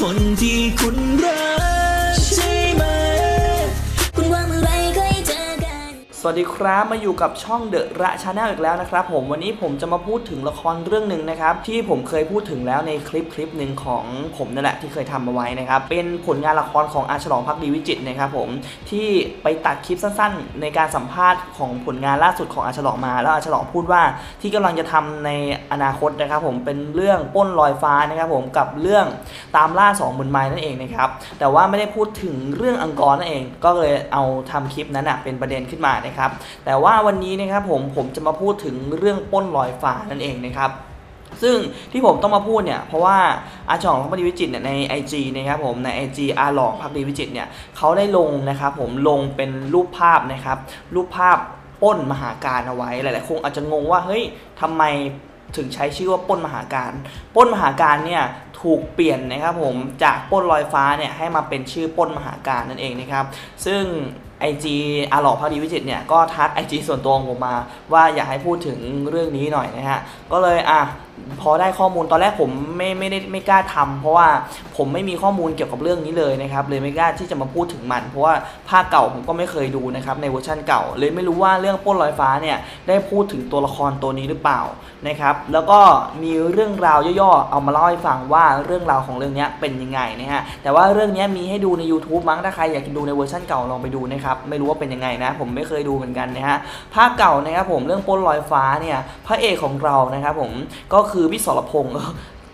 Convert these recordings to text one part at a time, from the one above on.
คนที่คุณรัก สวัสดีครับมาอยู่กับช่องเดอะระชาแนลอีกแล้วนะครับผมวันนี้ผมจะมาพูดถึงละครเรื่องหนึ่งนะครับที่ผมเคยพูดถึงแล้วในคลิปคลิปหนึ่งของผมนั่นแหละที่เคยทำมาไว้นะครับเป็นผลงานละครของอาฉลองพักดีวิจิตนะครับผมที่ไปตัดคลิปสั้นๆ ในการสัมภาษณ์ของผลงานล่าสุดของอาฉลองมา แล้วอาฉลองพูดว่าที่กำลังจะทำในอนาคตนะครับผมเป็นเรื่องป้นลอยฟ้านะครับผมกับเรื่องตามล่าสองหมื่นไม้นั่นเองนะครับแต่ว่าไม่ได้พูดถึงเรื่องอังกอร์นั่นเอง ก็เลยเอาทำคลิปนั้นนะเป็นประเด็นขึ้นมานะครับแต่ว่าวันนี้นะครับผมผมจะมาพูดถึงเรื่องป้นลอยฟ้านั่นเองนะครับซึ่งที่ผมต้องมาพูดเนี่ยเพราะว่าอาจองพักดีวิจิตเนี่ยใน IG นะครับผมใน IG อาหลองพักดีวิจิตเนี่ยเขาได้ลงนะครับผมลงเป็นรูปภาพนะครับรูปภาพป้นมหาการเอาไว้หลายๆคนอาจจะงงว่าเฮ้ยทำไมถึงใช้ชื่อว่าป้นมหาการป้นมหาการเนี่ยถูกเปลี่ยนนะครับผมจากป้นลอยฟ้าเนี่ยให้มาเป็นชื่อป้นมหาการนั่นเองนะครับซึ่ง IG อาหลอกพักดีวิจิตเนี่ยก็ทัก IG ส่วนตัวของผมมา ว่าอยากให้พูดถึงเรื่องนี้หน่อยนะฮะ ก็เลยอะพอได้ข้อมูลตอนแรกผมไม่ไม่ได้ไม่กล้าทำเพราะว่าผมไม่มีข้อมูลเกี่ยวกับเรื่องนี้เลยนะครับเลยไม่กล้าที่จะมาพูดถึงมัน เพราะว่าภาคเก่าผมก็ไม่เคยดูนะครับในเวอร์ชันเก่า เลยไม่รู้ว่าเรื่องป้นลอยฟ้าเนี่ยได้พูดถึงตัวละครตัวนี้หรือเปล่านะครับแล้วก็มีเรื่องราวย่อๆเอามาเล่าให้ฟังว่าเรื่องราวของเรื่องนี้เป็นยังไงนะฮะแต่ว่าเรื่องนี้มีให้ดูใน YouTube มั้งถ้าใครอยากดูในเวอร์ชันเก่าลองไปดูนะครับไม่รู้ว่าเป็นยังไงนะ ผมไม่เคยดูเหมือนกันนะฮะภาคเก่านะครับผมเรื่องปนลอยฟ้าเนี่ยพระเอกของเรานะครับผมก็คือพี่สรพงษ์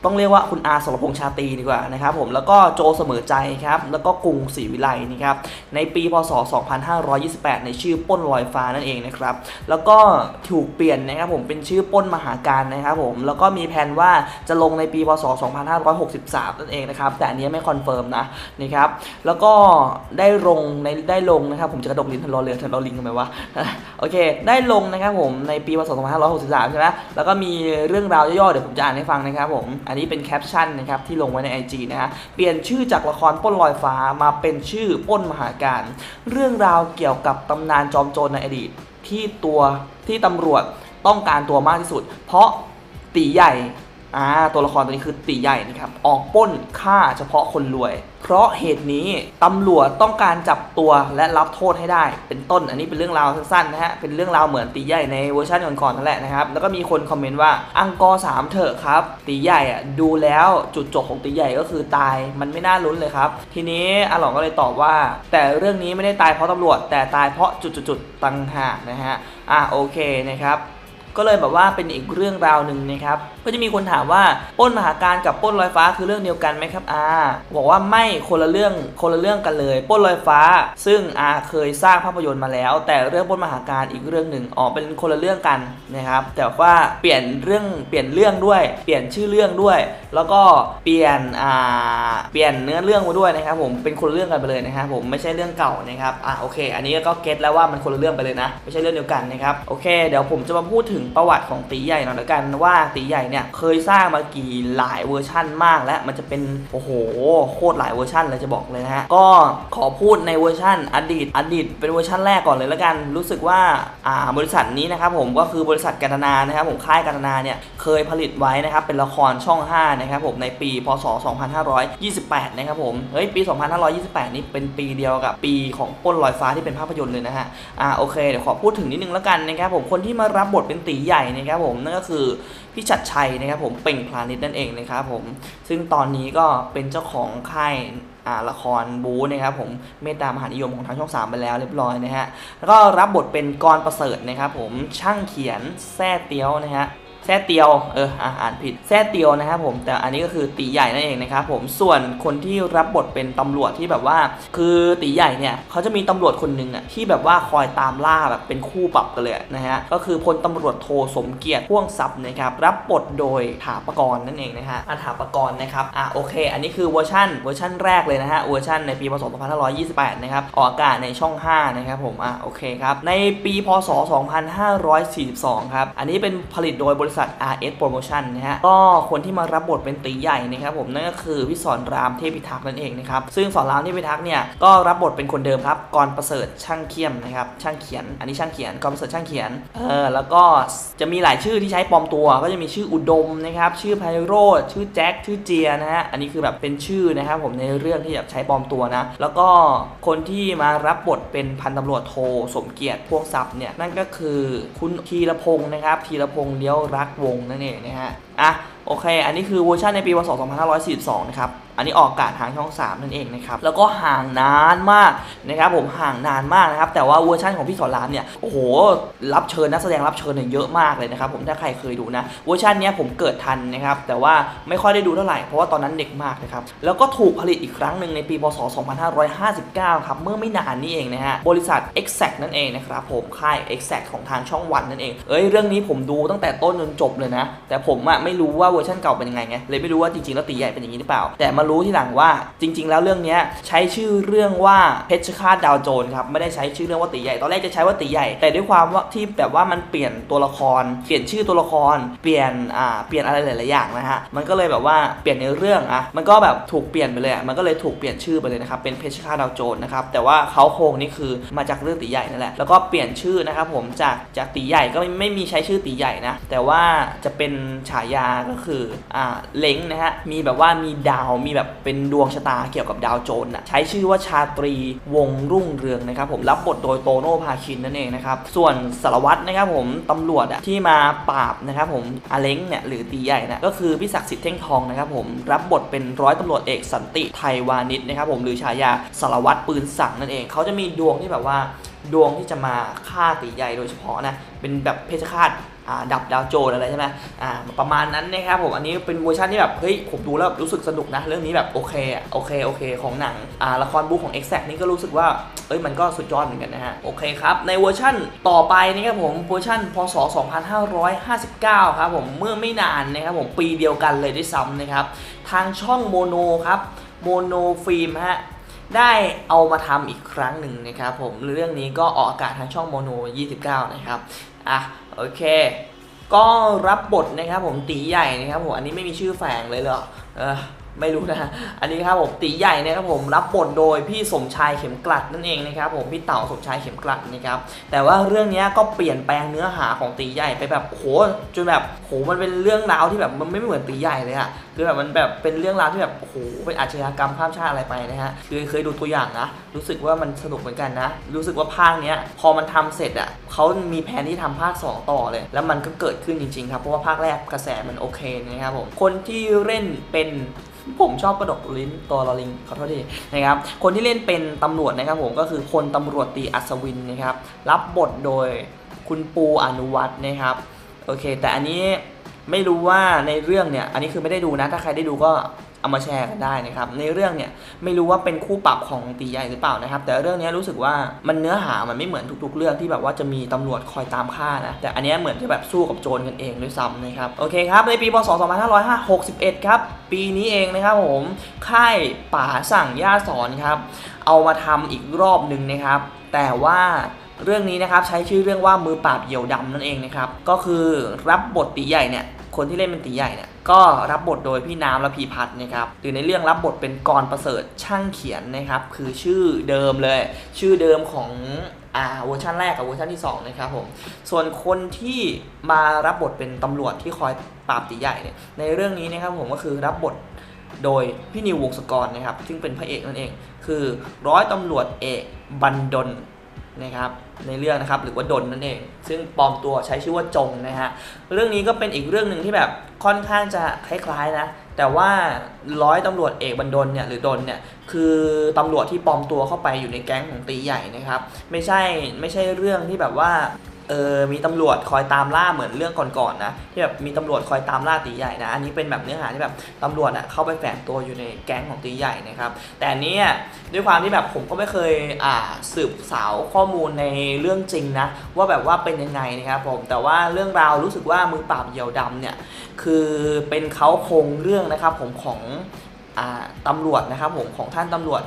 ต้องเรียกว่าคุณอาสรพงษ์ชาตีดีกว่านะครับผมแล้วก็โจเสมอใจครับแล้วก็กรุงศรีวิไลนะครับในปีพศ 2528 ในชื่อป้นลอยฟ้านั่นเองนะครับแล้วก็ถูกเปลี่ยนนะครับผมเป็นชื่อป้นมหาการนะครับผมแล้วก็มีแผนว่าจะลงในปีพศ 2563 นั่นเองนะครับแต่อันนี้ไม่คอนเฟิร์มนะนะครับแล้วก็ได้ลงในได้ลงนะครับผมจะกระดกลิ้นทันรอเรือทันรอลิงทำไมวะโอเค ได้ลงนะครับผมในปีพศ 2563 ใช่ไหมแล้วก็มีเรื่องราวย่อๆเดี๋ยวผมจะอ่านให้ฟังนะครับผมอัันนี้เป็นแคปชั่นนะครับที่ลงไว้ใน IG นะฮะเปลี่ยนชื่อจากละครป้นลอยฟ้ามาเป็นชื่อป้นมหาการ เรื่องราวเกี่ยวกับตำนานจอมโจรในอดีตที่ตัวที่ตำรวจต้องการตัวมากที่สุด เพราะตีใหญ่ อ่าตัวละครตัวนี้คือตีใหญ่นะครับ ออกป้นฆ่าเฉพาะคนรวย เพราะเหตุนี้ตำรวจต้องการจับตัวและรับโทษให้ได้ เป็นต้นอันนี้เป็นเรื่องราวสั้นๆนะฮะ เป็นเรื่องราวเหมือนตีใหญ่ในเวอร์ชันก่อนๆนั่นแหละนะครับ แล้วก็มีคนคอมเมนต์ว่าอังกอร์สามเถอะครับ ตีใหญ่อะดูแล้วจุดจบของตีใหญ่ก็คือตายมันไม่น่าลุ้นเลยครับ ทีนี้อาหลองก็เลยตอบว่า แต่เรื่องนี้ไม่ได้ตายเพราะตำรวจ แต่ตายเพราะจุดๆๆต่างหากนะฮะอะโอเคนะครับ ก็เลยแบบว่าเป็นอีกเรื่องราวหนึ่งนะครับก็จะมีคนถามว่าป้นมหาการกับป้นลอยฟ้าคือเรื่องเดียวกันไหมครับอาบอกว่าไม่คนละเรื่องคนละเรื่องกันเลยป้นลอยฟ้า ซึ่งอาเคยสร้างภาพยนตร์มาแล้ว แต่เรื่องป้นมหาการอีกเรื่องหนึ่งอ๋อเป็นคนละเรื่องกันนะครับแต่ว่าเปลี่ยนเรื่องเปลี่ยนเรื่องด้วย เปลี่ยนชื่อเรื่องด้วย แล้วก็เปลี่ยนอ่าเปลี่ยนเนื้อเรื่องมาด้วยนะครับผมเป็นคนละเรื่องกันไปเลยนะครับผมไม่ใช่เรื่องเก่านะครับอะโอเค อันนี้ก็เก็ตแล้วว่ามันคนละเรื่องไปเลยนะ ไม่ใช่เรื่องเดียวกันนะครับโอเค เดี๋ยวผมจะมาพูดถึงประวัติของตีใหญ่หน่อยละกันว่าตีใหญ่เนี่ยเคยสร้างมากี่หลายเวอร์ชั่นมาก และมันจะเป็นโอ้โหโคตรหลายเวอร์ชันเลยจะบอกเลยนะฮะก็ขอพูดในเวอร์ชันอดีตอดีตเป็นเวอร์ชันแรกก่อนเลยละกัน รู้สึกว่าอ่าบริษัทนี้นะครับผมก็คือบริษัทกันตนานะครับผมค่ายกันตนาเนี่ย เคยผลิตไว้นะครับเป็นละครช่อง 5 นะครับผมในปีพศ 2528 นะครับผมเฮ้ยปี 2528 นี่เป็นปีเดียวกับปีของป้นลอยฟ้าที่เป็นภาพยนตร์เลยนะฮะอ่าโอเคเดี๋ยวขอพูดถึงนิดนึงแล้วกันนะครับผมคนที่มารับบทเป็นตีใหญ่นะครับผมนั่นก็คือพี่ชัดชัยนะครับผมเป่งพลานิชนั่นเองนะครับผมซึ่งตอนนี้ก็เป็นเจ้าของค่ายอ่าละครบูนะครับผมเมตตามหานิยมของทางช่อง 3 ไปแล้วเรียบร้อยนะฮะแล้วก็รับบทเป็นกรประเสริฐนะครับผมช่างเขียนแซ่เตี้ยวนะฮะ แซ่เตียว เอออ่านผิด แซ่เตียวนะครับผม แต่อันนี้ก็คือตีใหญ่นั่นเองนะครับผม ส่วนคนที่รับบทเป็นตำรวจที่แบบว่า คือตีใหญ่เนี่ยเขาจะมีตำรวจคนหนึ่งอะที่แบบว่าคอยตามล่าแบบเป็นคู่ปรับกันเลยนะฮะ ก็คือพลตำรวจโทสมเกียรติพ่วงทรัพย์นะครับ รับบทโดยถาปกรณ์นั่นเองนะฮะอาถาปกรณ์นะครับ อะโอเค อันนี้คือเวอร์ชันเวอร์ชันแรกเลยนะฮะ เวอร์ชันในปีพศ2528 นะครับ ออกอากาศในช่อง 5 นะครับผม อะโอเคครับ ในปีพศ 2542 ครับ อันนี้เป็นผลิตโดยบริษัทษัท RS Promotion นะฮะก็คนที่มารับบทเป็นตีใหญ่นะครับผมนั่นก็คือพี่สอนรามเทพิทักษ์นั่นเองนะครับซึ่งสอนรามเทพิทักษ์เนี่ยก็รับบทเป็นคนเดิมครับกรประเสริฐช่างเขียนนะครับช่างเขียน อันนี้ช่างเขียนกรประเสริฐช่างเขียนเออแล้วก็จะมีหลายชื่อที่ใช้ปลอมตัว ก็จะมีชื่ออุดมนะครับชื่อไพโรธชื่อแจ็คชื่อเจียนะฮะอันนี้คือแบบเป็นชื่อนะครับผมในเรื่องที่แบบใช้ปลอมตัวนะแล้วก็คนที่มารับบทเป็นพันตำรวจโทสมเกียรติพวงทรัพย์เนี่ยนั่นก็คือคุณธีรพงศ์นะครับธีรพงศ์เลี้ยวรักวงนั่นเองนะฮะอะ โอเค อันนี้คือเวอร์ชันในปีพศ2542 นะครับ อันนี้ออกอากาศทางช่อง 3 นั่นเองนะครับ แล้วก็ห่างนานมากนะครับผมห่างนานมากนะครับ แต่ว่าเวอร์ชันของพี่สอนรามเนี่ย โอ้โห รับเชิญนักแสดงรับเชิญเนี่ยเยอะมากเลยนะครับผม ถ้าใครเคยดูนะ เวอร์ชันเนี้ยผมเกิดทันนะครับ แต่ว่าไม่ค่อยได้ดูเท่าไหร่ เพราะว่าตอนนั้นเด็กมากนะครับ แล้วก็ถูกผลิตอีกครั้งหนึ่งในปีพศ2559 ครับ เมื่อไม่นานนี้เองนะฮะ บริษัท Exact นั่นเองนะครับผม ค่าย Exact ของทางช่องวันนั่นเอง เอ้ย เรื่องนี้ผมดูตั้งแต่ต้นจนจบเลยนะ แต่ผมอะไม่รู้ว่าเวอร์ชันเก่าเป็นยังไงไงเลยไม่รู้ว่าจริงๆแล้วตีใหญ่เป็นอย่างนี้หรือเปล่า แต่มารู้ที่หลังว่าจริง ๆ แล้วเรื่องนี้ใช้ชื่อเรื่องว่าเพชรฆาตดาวโจรครับไม่ได้ใช้ชื่อเรื่องว่าตีใหญ่ตอนแรกจะใช้ว่าตีใหญ่ แต่ด้วยความว่าที่แบบว่ามันเปลี่ยนตัวละคร เปลี่ยนชื่อตัวละคร เปลี่ยนอ่าเปลี่ยนอะไรหลายๆอย่างนะฮะมันก็เลยแบบว่าเปลี่ยนในเรื่องอะมันก็แบบถูกเปลี่ยนไปเลยมันก็เลยถูกเปลี่ยนชื่อไปเลยนะครับเป็นเพชรฆาตดาวโจรนะครับแต่ว่าเขาโครงนี่คือมาจากเรื่องตีใหญ่นั่นแหละแล้วก็เปลี่ยนชื่อนะครับผมจากจากตีใหญ่ก็ไม่ไม่มีใช้ชื่อตีใหญ่นะแต่ว่าจะเป็นฉายาก็คืออ่าเล้งนะฮะมีแบบว่ามีดาวมีแบบเป็นดวงชะตาเกี่ยวกับดาวโจรนะใช้ชื่อว่าชาตรีวงรุ่งเรืองนะครับผมรับบทโดยโตโน่พาคินนั่นเองนะครับส่วนสารวัตรนะครับผมตำรวจอะที่มาปราบนะครับผมอาเล้งเนี่ยหรือตีใหญ่นะก็คือพี่ศักดิ์สิทธิ์เท่งทองนะครับผมรับบทเป็นร้อยตำรวจเอกสันติไทยวานิชนะครับผมหรือฉายาสารวัตรปืนสั่งนั่นเองเขาจะมีดวงที่แบบว่าดวงที่จะมาฆ่าตีใหญ่โดยเฉพาะนะ เป็นแบบเพชฌฆาต ดับดาวโจรอะไรใช่ไหมประมาณนั้นนะครับผมอันนี้เป็นเวอร์ชันที่แบบเฮ้ยผมดูแล้วรู้สึกสนุกนะ เรื่องนี้แบบโอเคโอเคโอเค ของหนังละครบูของ Exact นี่ก็รู้สึกว่าเอ้ยมันก็สุดยอดเหมือนกันนะฮะโอเคครับในเวอร์ชันต่อไปนะครับผมเวอร์ชันพศ 2559 ครับผมเมื่อไม่นานนะครับผมปีเดียวกันเลยด้วยซ้ำนะครับทางช่องโมโนครับโมโนฟิล์มฮะได้เอามาทำอีกครั้งหนึ่งนะครับผมเรื่องนี้ก็ออกอากาศทางช่องโมโน 29 นะครับ อะโอเค ก็รับบทนะครับผมตีใหญ่นะครับผมอันนี้ไม่มีชื่อแฝงเลยเหรอเออ ไม่รู้นะ อันนี้ครับผมตีใหญ่นะครับผมรับบทโดยพี่สมชายเข็มกลัดนั่นเองนะครับผมพี่เต่าสมชายเข็มกลัดนะครับแต่ว่าเรื่องนี้ก็เปลี่ยนแปลงเนื้อหาของตีใหญ่ไปแบบโหจนแบบโหมันเป็นเรื่องราวที่แบบมันไม่เหมือนตีใหญ่เลยอะคือแบบมันแบบเป็นเรื่องราวที่แบบโหเป็นอาชญากรรมข้ามชาติอะไรไปนะฮะคือเคยดูตัวอย่างนะรู้สึกว่ามันสนุกเหมือนกันนะ รู้สึกว่าภาคเนี้ยพอมันทำเสร็จอะเขามีแผนที่ทำภาค 2 ต่อเลย แล้วมันก็เกิดขึ้นจริงๆครับเพราะว่าภาคแรกกระแสมันโอเคนะครับผมคนที่เล่นเป็น ผมชอบกระดกลิ้นตัวลอลิงขอโทษทีนะครับ คนที่เล่นเป็นตำรวจนะครับผมก็คือคนตำรวจตีอัศวินนะครับ รับบทโดยคุณปูอนุวัฒน์นะครับโอเค แต่อันนี้ไม่รู้ว่าในเรื่องเนี่ย อันนี้คือไม่ได้ดูนะ ถ้าใครได้ดูก็ เอามาแชร์กันได้นะครับ ในเรื่องเนี่ยไม่รู้ว่าเป็นคู่ปรับของตีใหญ่หรือเปล่านะครับ แต่เรื่องนี้รู้สึกว่ามันเนื้อหามันไม่เหมือนทุก ๆ เรื่องที่แบบว่าจะมีตำรวจคอยตามฆ่านะ แต่อันนี้เหมือนจะแบบสู้กับโจรกันเองด้วยซ้ำนะครับ โอเคครับ ในปีพศ 2561 ครับ ปีนี้เองนะครับผม ค่ายป่าสั่งย่าสอนครับ เอามาทำอีกรอบหนึ่งนะครับ แต่ว่าเรื่องนี้นะครับใช้ชื่อเรื่องว่ามือปราบเหยี่ยวดำนั่นเองนะครับ ก็คือรับบทตีใหญ่เนี่ย คนที่เล่นเป็นตีใหญ่เนี่ยก็รับบทโดยพี่น้ำและพีพัฒน์นะครับหรือในเรื่องรับบทเป็นกรประเสริฐช่างเขียนนะครับ คือชื่อเดิมเลย ชื่อเดิมของอ่าเวอร์ชันแรกกับเวอร์ชันที่สองนะครับผมส่วนคนที่มารับบทเป็นตำรวจที่คอยปราบตีใหญ่เนี่ยในเรื่องนี้นะครับผมก็คือรับบทโดยพี่นิววงศกรนะครับซึ่งเป็นพระเอกนั่นเอง คือร้อยตำรวจเอกบันดล นะครับในเรื่องนะครับหรือว่าดนนั่นเองซึ่งปลอมตัวใช้ชื่อว่าจงนะฮะเรื่องนี้ก็เป็นอีกเรื่องหนึ่งที่แบบค่อนข้างจะคล้ายๆนะแต่ว่าร้อยตำรวจเอกบรรดลเนี่ยหรือดนเนี่ยคือตำรวจที่ปลอมตัวเข้าไปอยู่ในแก๊งของตีใหญ่นะครับ ไม่ใช่ไม่ใช่เรื่องที่แบบว่า เออมีตำรวจคอยตามล่าเหมือนเรื่องก่อนๆนะที่แบบมีตำรวจคอยตามล่าตีใหญ่นะอันนี้เป็นแบบเนื้อหาที่แบบตำรวจอะเข้าไปแฝงตัวอยู่ในแก๊งของตีใหญ่นะครับแต่อันนี้ด้วยความที่แบบผมก็ไม่เคยอ่าสืบสาวข้อมูลในเรื่องจริงนะว่าแบบว่าเป็นยังไงนะครับผมแต่ว่าเรื่องราวรู้สึกว่ามือปราบเหยี่ยวดำเนี่ยคือเป็นเขาโครงเรื่องนะครับผมของอ่าตำรวจนะครับผมของท่านตำรวจ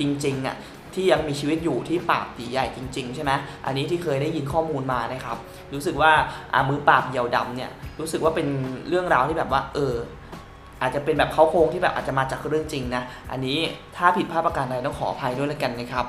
จริงๆอะ ที่ยังมีชีวิตอยู่ที่ปราบตีใหญ่จริง ๆ ใช่ไหมอันนี้ที่เคยได้ยินข้อมูลมานะครับ รู้สึกว่าอามือปราบเหยี่ยวดำเนี่ยรู้สึกว่าเป็นเรื่องราวที่แบบว่าเออ อาจจะเป็นแบบเขาโครงที่แบบอาจจะมาจากเรื่องจริงนะ อันนี้ถ้าผิดพลาดประการใดต้องขออภัยด้วยแล้วกันนะครับ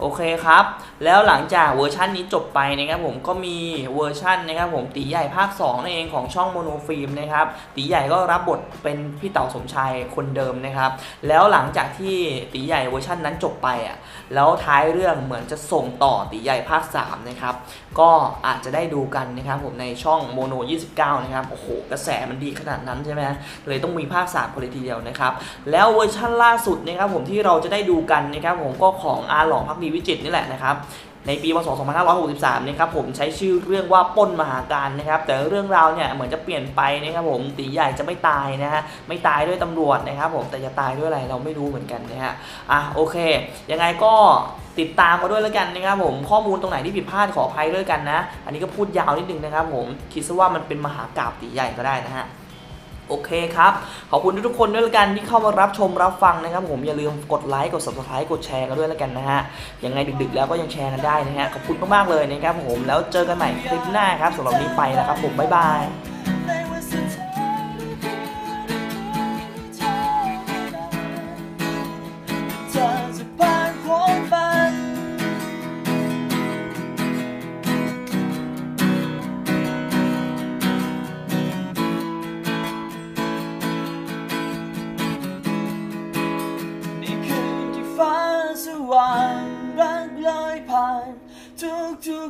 โอเคครับ แล้วหลังจากเวอร์ชันนี้จบไปนะครับผมก็มีเวอร์ชันนะครับผมตีใหญ่ภาค2นั่นเองของช่องโมโนฟิล์มนะครับตีใหญ่ก็รับบทเป็นพี่เต๋าสมชายคนเดิมนะครับ แล้วหลังจากที่ตีใหญ่เวอร์ชันนั้นจบไปอะแล้วท้ายเรื่องเหมือนจะส่งต่อตีใหญ่ภาค3นะครับก็อาจจะได้ดูกันนะครับผมในช่องโมโน29นะครับโอ้โหกระแสมันดีขนาดนั้นใช่ไหมเลยต้องมีภาค3กันเลยทีเดียวนะครับ แล้วเวอร์ชั่นล่าสุดนะครับผมที่เราจะได้ดูกันนะครับผมก็ของอาหลองพักดีวิจิตนี่แหละนะครับในปีพศ2563นะครับผมใช้ชื่อเรื่องว่าป้นมหาการนะครับ แต่เรื่องราวเนี่ยเหมือนจะเปลี่ยนไปนะครับผมตีใหญ่จะไม่ตายนะฮะไม่ตายด้วยตำรวจนะครับผมแต่จะตายด้วยอะไรเราไม่รู้เหมือนกันนะฮะอะโอเค ยังไงก็ติดตามมาด้วยแล้วกันนะครับผมข้อมูลตรงไหนที่ผิดพลาดขออภัยด้วยกันนะ อันนี้ก็พูดยาวนิดนึงนะครับผมคิดซะว่ามันเป็นมหากราบตีใหญ่ก็ได้นะฮะ โอเคครับ ขอบคุณทุกๆคนด้วยละกันที่เข้ามารับชมรับฟังนะครับผมอย่าลืมกดไลค์กด subscribe กดแชร์กันด้วยละกันนะฮะยังไงดึกๆแล้วก็ยังแชร์กันได้นะฮะขอบคุณมากๆเลยนะครับผมแล้วเจอกันใหม่คลิปหน้าครับสำหรับวันนี้ไปนะครับผมบ๊ายบาย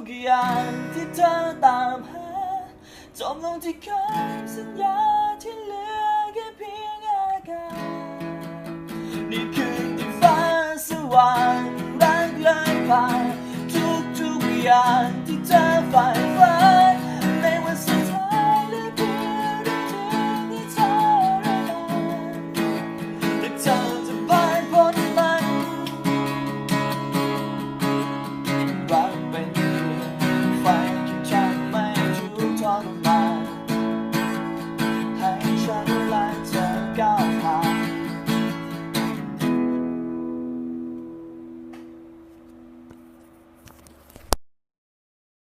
กอย่างที่เธอตามหาจบลงที่คำสัญญาที่เหลือแค่เพียงอากาศนี่คือที่ฟ้าสว่างรักเลยผ่านทุกทุกอย่าง